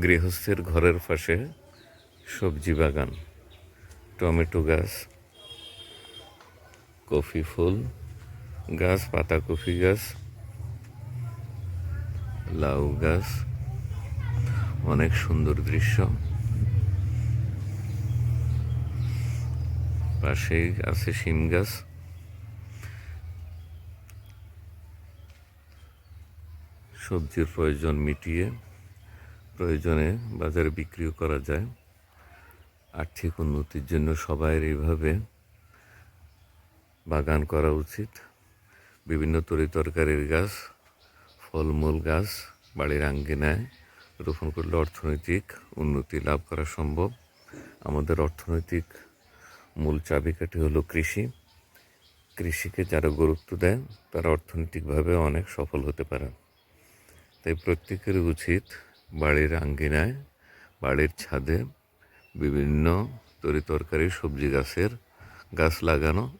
গৃহস্থের ঘরের পাশে সবজি বাগান, টমেটো গাছ, কফি ফুল গাছ, পাতা কফি গাছ, লাউ গাছ, অনেক সুন্দর দৃশ্য। পাশেই আছে শিম গাছ। সবজির প্রয়োজন মিটিয়ে প্রয়োজনে বাজারে বিক্রিও করা যায়। আর্থিক উন্নতির জন্য সবাই এইভাবে বাগান করা উচিত। বিভিন্ন তরি তরকারির গাছ, ফলমূল গাছ, বাড়ির আঙ্গিনায় রোপণ করলে অর্থনৈতিক উন্নতি লাভ করা সম্ভব। আমাদের অর্থনৈতিক মূল চাবিকাঠি হলো কৃষি। কৃষিকে যারা গুরুত্ব দেয়, তারা অর্থনৈতিকভাবে অনেক সফল হতে পারে। তাই প্রত্যেকের উচিত বাড়ির আঙ্গিনায়, বাড়ির ছাদে বিভিন্ন তরি তরকারি, সবজি গাছের গাছ লাগানো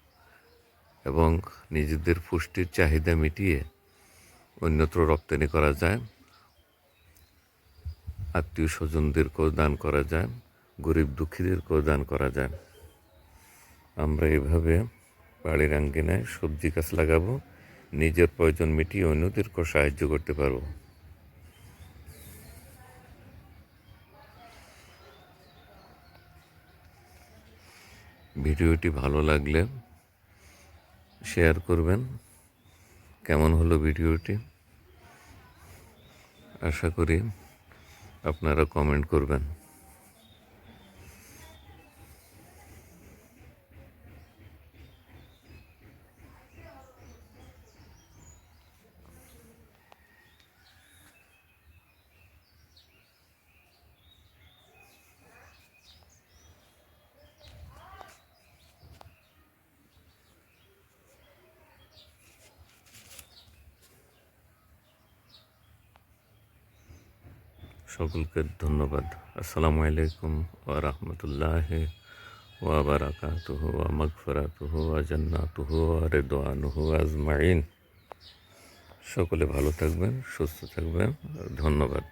এবং নিজেদের পুষ্টির চাহিদা মিটিয়ে অন্যত্র রপ্তানি করা যায়। আত্মীয় স্বজনদেরকেও দান করা যায়, গরিব দুঃখীদেরকেও দান করা যায়। আমরা এভাবে বাড়ির আঙ্গিনায় সবজি গাছ লাগাবো, নিজের প্রয়োজন মিটিয়ে অন্যদেরকেও সাহায্য করতে পারব। ভিডিওটি ভালো লাগলে শেয়ার করবেন। কেমন হলো ভিডিওটি? আশা করি আপনারা কমেন্ট করবেন। সকলকে ধন্যবাদ। আসসালামু আলাইকুম ওয়া রহমতুল্লাহ ওয়া বারাকাতুহু ওয়া মাগফিরাতুহু ওয়া জান্নাতুহু ওয়া রিদওয়ানুহু আজমাইন। সকলে ভালো থাকবেন, সুস্থ থাকবেন। ধন্যবাদ।